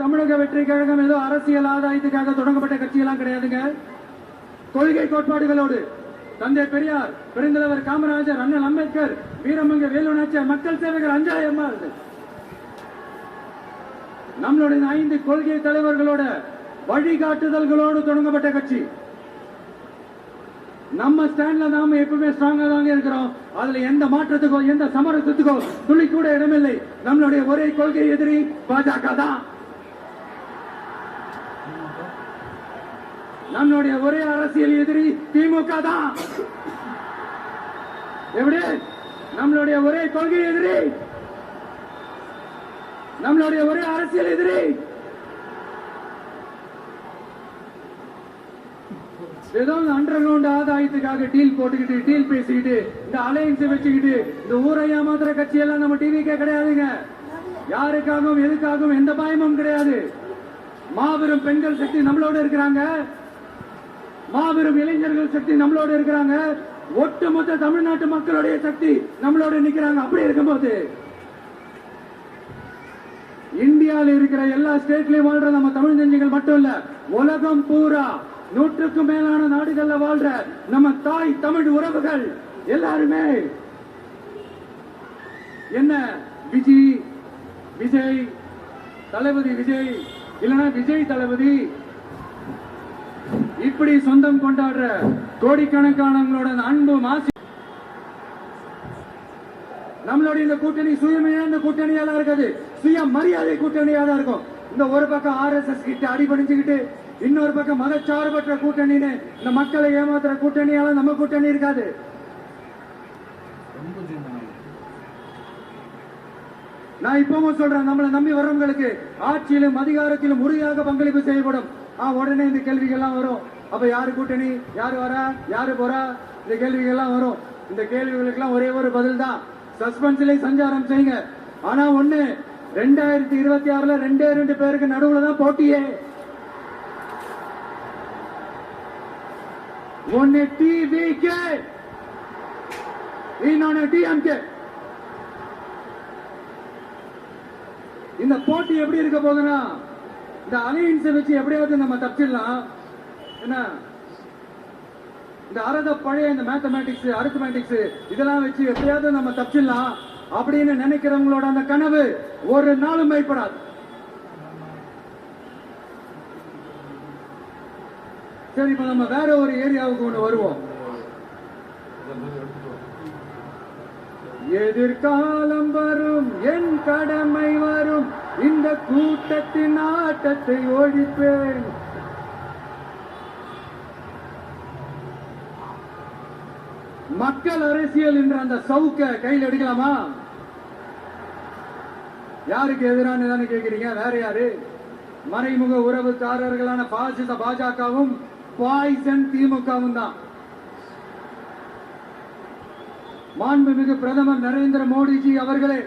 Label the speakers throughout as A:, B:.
A: தமிழக வெற்றி கழகம் ஏதோ அரசியல் ஆதாயத்துக்காக தொடங்கப்பட்ட கட்சியெல்லாம் கிடையாதுங்க. கொள்கை கோட்பாடுகளோடு தந்தை பெரியார் பெருந்தலைவர் காமராஜர் அண்ணல் அம்பேத்கர் வீரமங்க வேலுநாச்சியார் மக்கள் சேவகர் அஞ்சலி அம்மா நம்மளுடைய ஐந்து கொள்கை தலைவர்களோட வழிகாட்டுதல்களோடு தொடங்கப்பட்ட கட்சி. நம்ம ஸ்டாண்ட்ல நாம எப்பவுமே ஸ்ட்ராங்கா தாங்க இருக்கிறோம். அதுல எந்த மாற்றத்துக்கோ எந்த சமரசத்துக்கோ துளி கூட இடமில்லை. நம்மளுடைய ஒரே கொள்கை எதிரி பாஜக தான். நம்மளுடைய ஒரே அரசியல் எதிரி திமுக தான். எப்படி? நம்மளுடைய ஒரே கொள்கை எதிரி. நம்மளுடைய ஒரே அரசியல் எதிரி. ஏதோ அண்டர் கிரவுண்ட் ஆதாயத்துக்காக டீல் போட்டுக்கிட்டு டீல் பேசிக்கிட்டு இந்த அலையன்ஸ் வச்சுக்கிட்டு இந்த ஊரை ஏமாத்துற கட்சி எல்லாம் நம்ம டிவிக்கே கிடையாதுங்க. யாருக்காகவும் எதுக்காகவும் எந்த பயமும் கிடையாது. மாபெரும் பெண்கள் சக்தி நம்மளோட இருக்கிறாங்க. மாபெரும் இளைஞர்கள் சக்தி நம்மளோட இருக்கிறாங்க. ஒட்டுமொத்த தமிழ்நாட்டு மக்களுடைய சக்தி நம்மளோட நிக்கிறாங்க. அப்படி இருக்கும்போது இந்தியாவில் இருக்கிற எல்லா ஸ்டேட்லயும் வாழ்ற நம்ம தமிழ் நெஞ்சுகள் மட்டும் இல்ல உலகம் பூரா நூற்றுக்கும் மேலான நாடுகள்ல வாழ்ற நம்ம தாய் தமிழ் உறவுகள் எல்லாருமே. என்ன? விஜய் விஜய் தளபதி விஜய் இல்லைன்னா விஜய் தளபதி இப்படி சொந்தம் கொண்டாடுற கோடிக்கணக்கானவங்களோட அன்பு மாசி நம்மளுடைய இந்த கூட்டணி சுயமையா இந்த கூட்டணியால இருக்காது. சுய மரியாதை கூட்டணியா தான் இருக்கும். இந்த ஒரு பக்கம் ஆர்எஸ்எஸ் கிட்ட அடிபணிஞ்சுக்கிட்டு இன்னொரு பக்கம் மதச்சார்பற்ற கூட்டணின்னு இந்த மக்களை ஏமாத்துற கூட்டணியால நம்ம கூட்டணி இருக்காது. நான் இப்பவும் சொல்றேன் நம்மளை நம்பி வர்றவங்களுக்கு ஆட்சியிலும் அதிகாரத்திலும் உறுதியாக பங்களிப்பு செய்யப்படும். உடனே இந்த கேள்விகள்லாம் வரும். அப்ப யாரு கூட்டணி? யாரு வரா? யாரு போறா? இந்த கேள்விகள்லாம் வரும். இந்த கேள்விகளுக்கெல்லாம் ஒரே ஒரு பதில் தான் சஸ்பென்ஸ்ல சஞ்சாரம் செய்யுங்க. ஆனா ஒண்ணு ரெண்டாயிரத்தி இருபத்தி ஆறுல ரெண்டே ரெண்டு பேருக்கு நடுவுல தான் போட்டியே. ஒன்னு டிவிகே இன்னொன்னு டிஎம்கே இந்த போட்டி எப்படி இருக்க போகுதுன்னா இந்த அலையன்ஸை வச்சு எப்படியாவது நம்ம தப்பிச்சிடலாம். என்ன? இந்த அறத பழைய இந்த மேத்தமேட்டிக்ஸ் அரித்மேட்டிக்ஸ் இதெல்லாம் வச்சு எப்படியாவது நம்ம தப்பிச்சிடலாம் அப்படின்னு நினைக்கிறவங்களோட அந்த கனவு ஒரு நாளும் மைப்படாது சரி இப்ப நம்ம வேற ஒரு ஏரியாவுக்கு ஒண்ணு வருவோம். எதிர்காலம் வரும் என் கடமை வரும். இந்த கூட்டத்தின் ஆட்டத்தை ஒழிப்பேன் மக்கள் அரசியல் என்ற அந்த சவுக்க கையில் எடுக்கலாமா? யாருக்கு எதிரான கேட்கிறீங்க? வேற யாரு? மறைமுக உறவுக்காரர்களான பாசிச பாஜகவும் பாய்சன் திமுகவும் தான். மாண்புமிகு பிரதமர் நரேந்திர மோடிஜி அவர்களே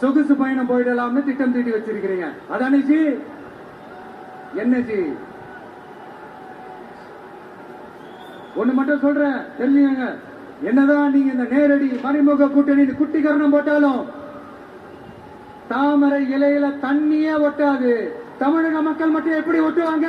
A: சொகுசு பயணம் போயிடலாம்னு திட்டம் தீட்டி வச்சிருக்கிறீங்க. அதானே ஜி என்ன ஜி ஒண்ணு மட்டும் சொல்றேன். தெரிஞ்சுங்க என்னதான் நீங்க இந்த நேரடி மறைமுக கூட்டணி குட்டி கரணம் போட்டாலும் தாமரை இலையில தண்ணியே ஒட்டாது. தமிழக மக்கள் மட்டும் எப்படி ஒட்டுவாங்க?